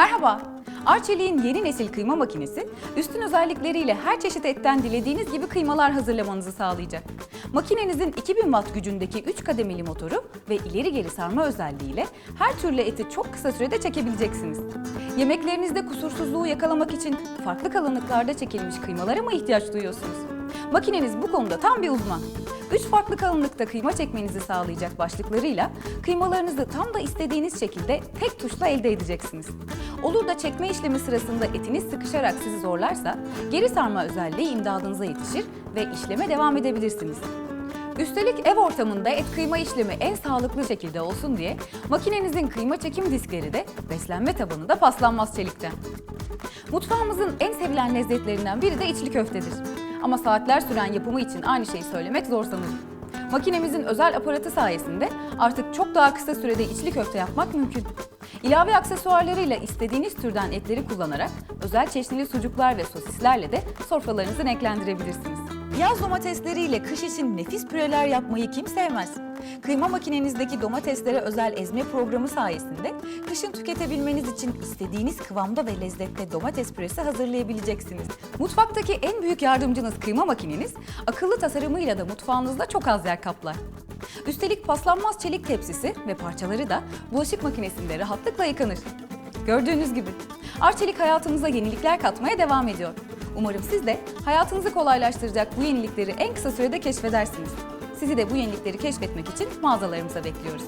Merhaba. Arçelik'in yeni nesil kıyma makinesi, üstün özellikleriyle her çeşit etten dilediğiniz gibi kıymalar hazırlamanızı sağlayacak. Makinenizin 2000 watt gücündeki 3 kademeli motoru ve ileri geri sarma özelliğiyle her türlü eti çok kısa sürede çekebileceksiniz. Yemeklerinizde kusursuzluğu yakalamak için farklı kalınlıklarda çekilmiş kıymalara mı ihtiyaç duyuyorsunuz? Makineniz bu konuda tam bir uzman. 3 farklı kalınlıkta kıyma çekmenizi sağlayacak başlıklarıyla kıymalarınızı tam da istediğiniz şekilde tek tuşla elde edeceksiniz. Olur da çekme işlemi sırasında etiniz sıkışarak sizi zorlarsa geri sarma özelliği imdadınıza yetişir ve işleme devam edebilirsiniz. Üstelik ev ortamında et kıyma işlemi en sağlıklı şekilde olsun diye makinenizin kıyma çekim diskleri de beslenme tabanı da paslanmaz çelikten. Mutfağımızın en sevilen lezzetlerinden biri de içli köftedir. Ama saatler süren yapımı için aynı şeyi söylemek zor sanırım. Makinemizin özel aparatı sayesinde artık çok daha kısa sürede içli köfte yapmak mümkün. İlave aksesuarlarıyla istediğiniz türden etleri kullanarak özel çeşnili sucuklar ve sosislerle de sofralarınızı renklendirebilirsiniz. Yaz domatesleriyle kış için nefis püreler yapmayı kim sevmez? Kıyma makinenizdeki domateslere özel ezme programı sayesinde kışın tüketebilmeniz için istediğiniz kıvamda ve lezzette domates püresi hazırlayabileceksiniz. Mutfaktaki en büyük yardımcınız kıyma makineniz, akıllı tasarımıyla da mutfağınızda çok az yer kaplar. Üstelik paslanmaz çelik tepsisi ve parçaları da bulaşık makinesinde rahatlıkla yıkanır. Gördüğünüz gibi Arçelik hayatımıza yenilikler katmaya devam ediyor. Umarım siz de hayatınızı kolaylaştıracak bu yenilikleri en kısa sürede keşfedersiniz. Sizi de bu yenilikleri keşfetmek için mağazalarımıza bekliyoruz.